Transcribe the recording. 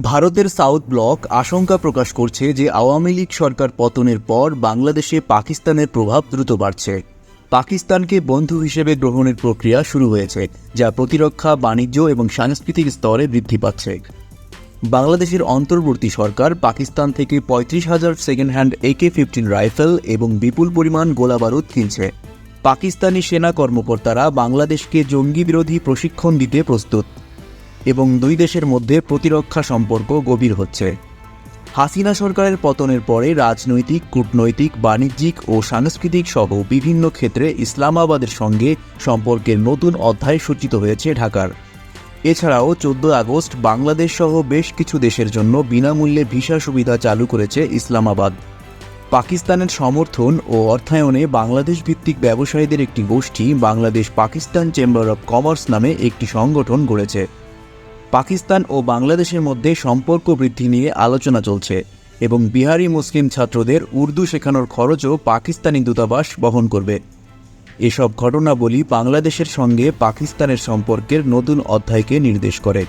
ভারতের south block আশঙ্কা প্রকাশ করছে যে আওয়ামী লীগ সরকার পতনের পর বাংলাদেশে পাকিস্তানের প্রভাব দ্রুত বাড়ছে। পাকিস্তানকে বন্ধু হিসেবে গ্রহণের প্রক্রিয়া শুরু হয়েছে, যা প্রতিরক্ষা, বাণিজ্য এবং সাংস্কৃতিক স্তরে বৃদ্ধি পাচ্ছে। বাংলাদেশের অন্তর্বর্তী সরকার পাকিস্তান থেকে পঁয়ত্রিশ হাজার second hand AK fifteen rifle এবং বিপুল পরিমাণ গোলাবারুদ কিনছে। পাকিস্তানি সেনা কর্মকর্তারা বাংলাদেশকে জঙ্গি বিরোধী প্রশিক্ষণ দিতে প্রস্তুত। এবং দুই দেশের মধ্যে প্রতিরক্ষা সম্পর্ক গভীর হচ্ছে। হাসিনা সরকারের পতনের পরে রাজনৈতিক, কূটনৈতিক, বাণিজ্যিক ও সাংস্কৃতিক সহ বিভিন্ন ক্ষেত্রে ইসলামাবাদের সঙ্গে সম্পর্কের নতুন অধ্যায় সূচিত হয়েছে ঢাকার। এছাড়াও চোদ্দ আগস্ট বাংলাদেশ সহ বেশ কিছু দেশের জন্য বিনামূল্যে ভিসা সুবিধা চালু করেছে ইসলামাবাদ। পাকিস্তানের সমর্থন ও অর্থায়নে বাংলাদেশ ভিত্তিক ব্যবসায়ীদের একটি গোষ্ঠী Bangladesh Pakistan chamber of commerce নামে একটি সংগঠন গড়েছে। পাকিস্তান ও বাংলাদেশের মধ্যে সম্পর্ক বৃদ্ধি নিয়ে আলোচনা চলছে এবং বিহারি মুসলিম ছাত্রদের উর্দু শেখানোর খরচও পাকিস্তানি দূতাবাস বহন করবে। এসব ঘটনাবলী বাংলাদেশের সঙ্গে পাকিস্তানের সম্পর্কের নতুন অধ্যায়কে নির্দেশ করে।